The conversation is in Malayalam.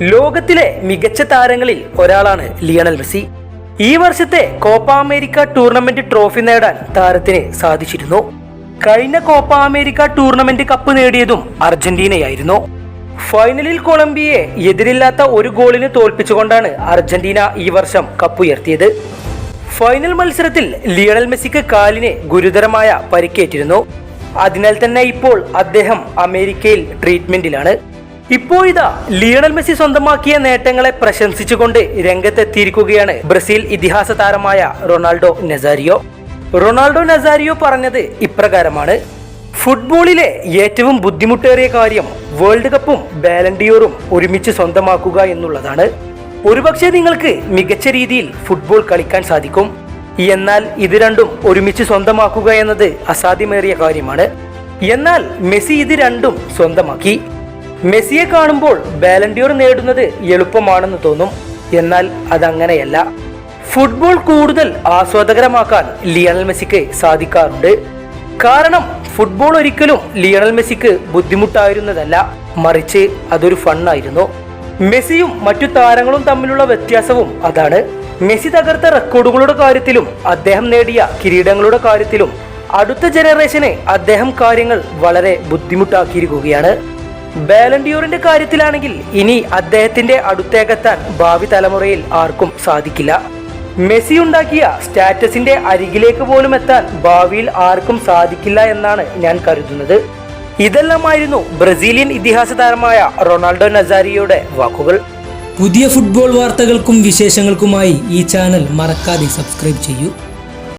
ലോകത്തിലെ മികച്ച താരങ്ങളിൽ ഒരാളാണ് ലിയണൽ മെസ്സി. ഈ വർഷത്തെ കോപ്പ അമേരിക്ക ടൂർണമെന്റ് ട്രോഫി നേടാൻ താരത്തിന് സാധിച്ചിരുന്നു. കഴിഞ്ഞ കോപ്പ അമേരിക്ക ടൂർണമെന്റ് കപ്പ് നേടിയതും അർജന്റീനയായിരുന്നു. ഫൈനലിൽ കൊളംബിയയെ എതിരില്ലാത്ത ഒരു ഗോളിന് തോൽപ്പിച്ചുകൊണ്ടാണ് അർജന്റീന ഈ വർഷം കപ്പുയർത്തിയത് ഫൈനൽ മത്സരത്തിൽ ലിയണൽ മെസ്സിക്ക് കാലിന് ഗുരുതരമായ പരിക്കേറ്റിരുന്നു. അതിനാൽ തന്നെ ഇപ്പോൾ അദ്ദേഹം അമേരിക്കയിൽ ട്രീറ്റ്മെന്റിലാണ്. ഇപ്പോഴിതാ ലിയണൽ മെസ്സി സ്വന്തമാക്കിയ നേട്ടങ്ങളെ പ്രശംസിച്ചുകൊണ്ട് രംഗത്തെത്തിയിരിക്കുകയാണ് ബ്രസീൽ ഇതിഹാസ താരമായ റൊണാൾഡോ നസാരിയോ. റൊണാൾഡോ നസാരിയോ പറഞ്ഞത് ഇപ്രകാരമാണ്. ഫുട്ബോളിലെ ഏറ്റവും ബുദ്ധിമുട്ടേറിയ കാര്യം വേൾഡ് കപ്പും ബാലൻഡിയോറും ഒരുമിച്ച് സ്വന്തമാക്കുക എന്നുള്ളതാണ്. ഒരുപക്ഷെ നിങ്ങൾക്ക് മികച്ച രീതിയിൽ ഫുട്ബോൾ കളിക്കാൻ സാധിക്കും. എന്നാൽ ഇത് രണ്ടും ഒരുമിച്ച് സ്വന്തമാക്കുക എന്നത് അസാധ്യമേറിയ കാര്യമാണ്. എന്നാൽ മെസ്സി ഇത് രണ്ടും സ്വന്തമാക്കി. മെസ്സിയെ കാണുമ്പോൾ ബാലൻഡിയോർ നേടുന്നത് എളുപ്പമാണെന്ന് തോന്നും. എന്നാൽ അതങ്ങനെയല്ല. ഫുട്ബോൾ കൂടുതൽ ആസ്വാദകരമാക്കാൻ ലിയണൽ മെസ്സിക്ക് സാധിക്കാറുണ്ട്. കാരണം ഫുട്ബോൾ ഒരിക്കലും ലിയണൽ മെസ്സിക്ക് ബുദ്ധിമുട്ടായിരുന്നതല്ല. മറിച്ച് അതൊരു ഫണ്ണായിരുന്നു. മെസ്സിയും മറ്റു താരങ്ങളും തമ്മിലുള്ള വ്യത്യാസവും അതാണ്. മെസ്സി തകർത്ത റെക്കോർഡുകളുടെ കാര്യത്തിലും അദ്ദേഹം നേടിയ കിരീടങ്ങളുടെ കാര്യത്തിലും അടുത്ത ജനറേഷനെ അദ്ദേഹം കാര്യങ്ങൾ വളരെ ബുദ്ധിമുട്ടാക്കിയിരിക്കുകയാണ്. ബാലൻഡിയോറിന്റെ കാര്യത്തിലാണെങ്കിൽ ഇനി അദ്ദേഹത്തിന്റെ അടുത്തേക്കെത്താൻ ഭാവി തലമുറയിൽ ആർക്കും സാധിക്കില്ല. മെസ്സി ഉണ്ടാക്കിയ സ്റ്റാറ്റസിന്റെ അരികിലേക്ക് പോലും എത്താൻ ഭാവിയിൽ ആർക്കും സാധിക്കില്ല എന്നാണ് ഞാൻ കരുതുന്നത്. ഇതെല്ലാമായിരുന്നു ബ്രസീലിയൻ ഇതിഹാസ താരമായ റൊണാൾഡോ നസാരിയോയുടെ വാക്കുകൾ. പുതിയ ഫുട്ബോൾ വാർത്തകൾക്കും വിശേഷങ്ങൾക്കുമായി ഈ ചാനൽ മറക്കാതെ സബ്സ്ക്രൈബ് ചെയ്യൂ.